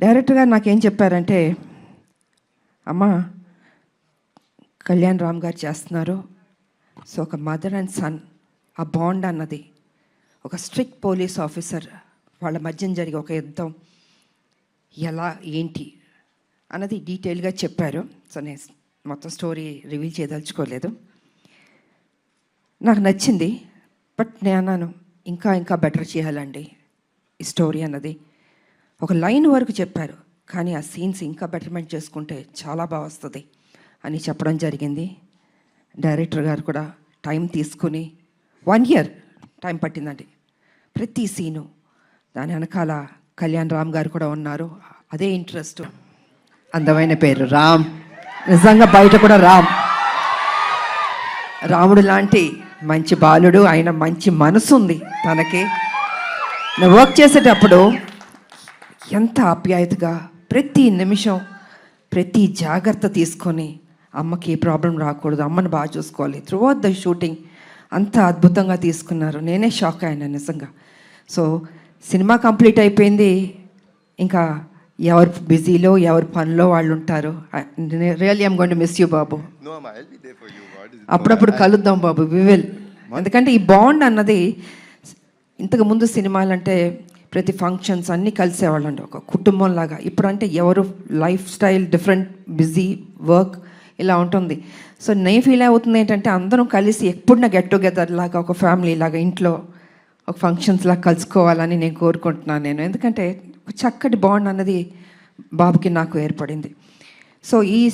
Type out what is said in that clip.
Director గారు నాకేం చెప్పారంటే అమ్మా కళ్యాణ్ రామ్ గారు చేస్తున్నారు. సో ఒక మదర్ అండ్ సన్ ఆ బాండ్ అన్నది. ఒక స్ట్రిక్ట్ పోలీస్ ఆఫీసర్ వాళ్ళ మధ్యన జరిగే ఒక యుద్ధం. ఎలా ఏంటి? అన్నది డీటెయిల్గా చెప్పారు. సో నేను మొత్తం స్టోరీ రివీల్ చేయదలుచుకోలేదు. నాకు నచ్చింది బట్ నేను అన్నాను ఇంకా ఇంకా బెటర్ చేయాలండి ఈ స్టోరీ అన్నది. ఒక లైన్ వరకు చెప్పారు. కానీ ఆ సీన్స్ ఇంకా బెటర్మెంట్ చేసుకుంటే చాలా బాగా వస్తుంది అని చెప్పడం జరిగింది. డైరెక్టర్ గారు కూడా టైం తీసుకుని వన్ ఇయర్ టైం పట్టిందండి. ప్రతి సీను దాని వెనకాల కళ్యాణ్ రామ్ గారు కూడా ఉన్నారు. అదే ఇంట్రెస్ట్. అందమైన పేరు రామ్. నిజంగా బయట కూడా రామ్. రాముడు లాంటి మంచి బాలుడు ఆయన మంచి మనసు ఉంది తనకి వర్క్ చేసేటప్పుడు ఎంత ఆప్యాయతగా ప్రతి నిమిషం ప్రతి జాగ్రత్త తీసుకొని అమ్మకి ఏ ప్రాబ్లం రాకూడదు అమ్మని బాగా చూసుకోవాలి. త్రూ అవుట్ ద షూటింగ్ అంత అద్భుతంగా తీసుకున్నారు. నేనే షాక్ అయినా నిజంగా. సో సినిమా కంప్లీట్ అయిపోయింది. ఇంకా ఎవరు బిజీలో ఎవరి పనిలో వాళ్ళు ఉంటారు really I'm going miss you బాబు? అప్పుడప్పుడు కలుద్దాం బాబు. వివిల్ ఎందుకంటే ఈ బాండ్ అన్నది ఇంతకు ముందు సినిమాలంటే ప్రతి ఫంక్షన్స్ అన్నీ కలిసేవాళ్ళండి. ఒక కుటుంబం లాగా ఇప్పుడంటే ఎవరు life style different busy work ఇలా ఉంటుంది. సో నేను ఫీల్ అవుతుంది ఏంటంటే అందరం కలిసి ఎప్పుడు నా గెట్ టుగెదర్ లాగా ఒక ఫ్యామిలీ లాగా ఇంట్లో ఒక ఫంక్షన్స్ లాగా కలుసుకోవాలని నేను కోరుకుంటున్నాను నేను. ఎందుకంటే చక్కటి బాండ్ అన్నది బాబుకి నాకు ఏర్పడింది. సో ఈ